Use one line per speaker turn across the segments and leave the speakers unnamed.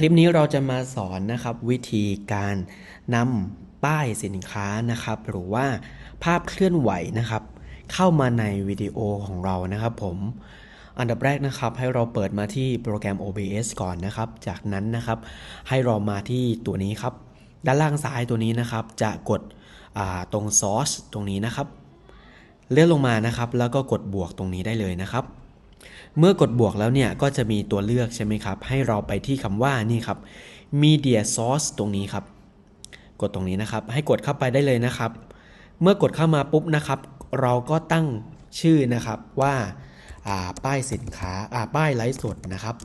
คลิปนี้เราจะมาสอนนะครับวิธีการนำป้ายสินค้านะครับ หรือว่าภาพเคลื่อนไหวนะครับ เข้ามาในวิดีโอของเรานะครับ ผมอันดับแรกนะครับให้เราเปิดมาที่โปรแกรม OBS ก่อนนะครับ จากนั้นนะครับ ให้เรามาที่ตัวนี้ครับ ด้านล่างซ้ายตัวนี้นะครับ จะกดตรง Source ตรงนี้นะครับ เลื่อนลงมานะครับ แล้วก็กดบวกตรงนี้ได้เลยนะครับ เมื่อกดบวกแล้วเนี่ยก็จะมีตัวเลือกใช่ไหมครับ ให้เราไปที่คำว่านี่ครับ media source ตรงนี้ครับ กดตรงนี้นะครับ ให้กดเข้าไปได้เลยนะครับ เมื่อกดเข้ามาปุ๊บนะครับ เราก็ตั้งชื่อนะครับว่าาป้ายสินค้าาป้ายไลฟ์สดนะครับ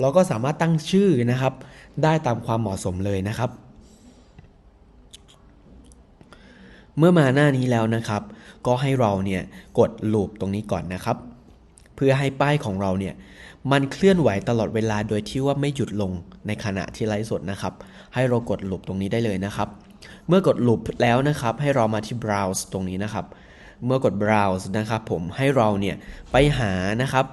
เราก็สามารถตั้งชื่อนะครับ ได้ตามความเหมาะสมเลยนะครับ เมื่อมาหน้านี้แล้วนะครับ ก็ให้เราเนี่ยกดลูปตรงนี้ก่อนนะครับ เพื่อให้ป้ายของเราเนี่ยมันเคลื่อนไหวตลอดเวลาโดยที่ว่าไม่หยุดลงในขณะที่ไลฟ์สดนะครับ ให้เรากดลูปตรงนี้ได้เลยนะครับ เมื่อกดลูปแล้วนะครับ ให้เรามาที่ browse ตรงนี้นะครับ เมื่อกด browse นะครับ ผมให้เราเนี่ยไปหานะครับ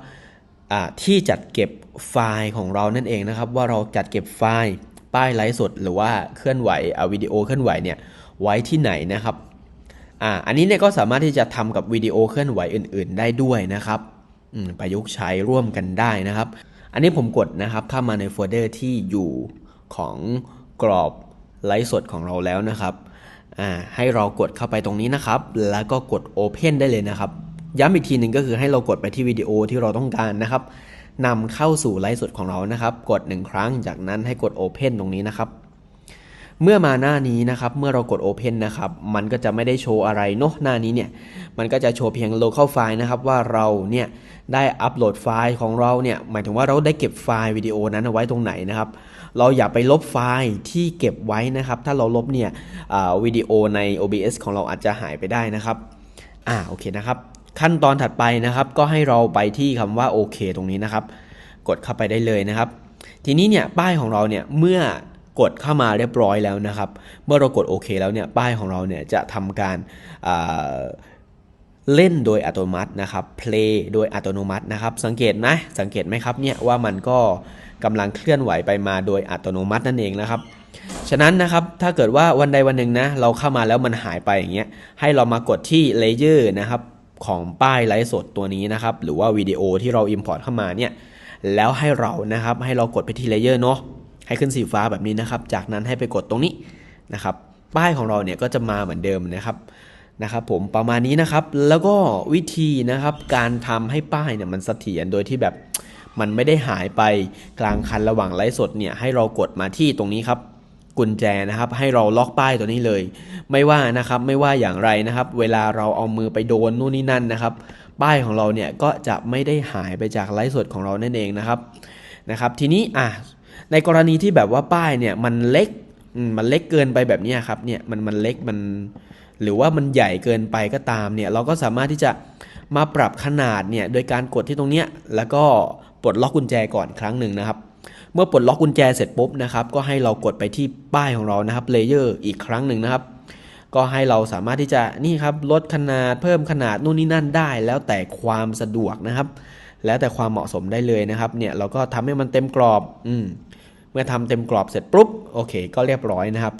ที่จัดเก็บไฟล์ของเรานั่นเองนะครับ ว่าเราจัดเก็บไฟล์ป้ายไลฟ์สด หรือว่าเคลื่อนไหววิดีโอเคลื่อนไหวเนี่ยไว้ที่ไหนนะครับอ่าอันนี้เนี่ยก็สามารถที่จะทำกับวิดีโอเคลื่อนไหวอื่น ๆ ได้ด้วยนะครับ ประยุกต์ใช้ร่วมกันได้นะครับ อันนี้ผมกดนะครับเข้ามาในโฟลเดอร์ที่อยู่ของกรอบไลฟ์สดของเราแล้วนะครับให้เรากดเข้าไปตรงนี้นะครับ แล้วก็กด Open ได้เลยนะครับ ย้ำอีกทีหนึ่งก็คือให้เรากดไปที่วิดีโอที่เราต้องการนะครับนำเข้าสู่ไลฟ์สดของเรานะครับ กด 1 ครั้งจากนั้นให้กด Open ตรงนี้นะครับ เมื่อมาหน้านี้นะครับ เมื่อเรากด Open นะครับ มันก็จะไม่ได้โชว์อะไรเนาะหน้านี้เนี่ย มันก็จะโชว์เพียง local file นะครับ ว่าเราเนี่ยได้อัปโหลดไฟล์ของเราเนี่ย หมายถึงว่าเราได้เก็บไฟล์วิดีโอนั้นเอาไว้ตรงไหนนะครับ เราอย่าไปลบไฟล์ที่เก็บไว้นะครับ ถ้าเราลบเนี่ยวิดีโอใน OBS ของเราอาจจะหายไปได้นะครับ อ่าโอเคนะครับ ขั้นตอนถัดไปนะครับ ก็ให้เราไปที่คำว่าโอเคตรงนี้นะครับ กดเข้าไปได้เลยนะครับ ทีนี้เนี่ยป้ายของเราเนี่ยเมื่อ กดเข้ามาเรียบร้อยแล้วนะครับ เมื่อเรากดโอเคแล้วเนี่ยป้ายของเราเนี่ยจะทำการาเล่นโดยอัตโนมัตินะครับ play โดยอัตโนมัตินะครับ สังเกตไหมสังเกตไหมครับเนี่ยว่ามันก็กำลังเคลื่อนไหวไปมาโดยอัตโนมัตินั่นเองนะครับ ฉะนั้นนะครับถ้าเกิดว่าวันใดวันหนึ่งนะเราเข้ามาแล้วมันหายไปอย่างเงี้ยให้เรามากดที่เลเยอร์นะครับของป้ายไลฟ์สดตัวนี้นะครับ หรือว่าวิดีโอที่เรา Import เข้ามาเนี่ยแล้วให้เรานะครับให้เรากดไปที่เลเยอร์เนาะ ให้ขึ้นสีฟ้าแบบนี้นะครับ จากนั้นให้ไปกดตรงนี้นะครับ ป้ายของเราเนี่ยก็จะมาเหมือนเดิมนะครับนะครับผมประมาณนี้นะครับแล้วก็วิธีนะครับการทำให้ป้ายเนี่ยมันเสถียรโดยที่แบบมันไม่ได้หายไปกลางคันระหว่างไลฟ์สดเนี่ยให้เรากดมาที่ตรงนี้ครับกุญแจนะครับ ให้เราล็อกป้ายตัวนี้เลย ไม่ว่านะครับไม่ว่าอย่างไรนะครับ เวลาเราเอามือไปโดนนู่นนี่นั่นนะครับ ป้ายของเราเนี่ยก็จะไม่ได้หายไปจากไลฟ์สดของเรานั่นเองนะครับนะครับ ทีนี้อะ ในกรณีที่แบบว่าป้ายเนี่ยมันเล็กมันเล็กเกินไปแบบนี้ครับเนี่ยมันมันเล็กมันหรือว่ามันใหญ่เกินไปก็ตามเนี่ยเราก็สามารถที่จะมาปรับขนาดเนี่ยโดยการกดที่ตรงเนี้ยแล้วก็ปลดล็อกกุญแจก่อนครั้งหนึ่งนะครับ เมื่อปลดล็อกกุญแจเสร็จปุ๊บนะครับก็ให้เรากดไปที่ป้ายของเรานะครับเลเยอร์อีกครั้งหนึ่งนะครับ ก็ให้เราสามารถที่จะนี่ครับลดขนาดเพิ่มขนาดนู่นนี่นั่นได้ แล้วแต่ความสะดวกนะครับ แล้วแต่ความเหมาะสมได้เลยนะครับเนี่ยเราก็ทำให้มันเต็มกรอบอืมเมื่อทำเต็มกรอบเสร็จปุ๊บโอเค ก็เรียบร้อยนะครับ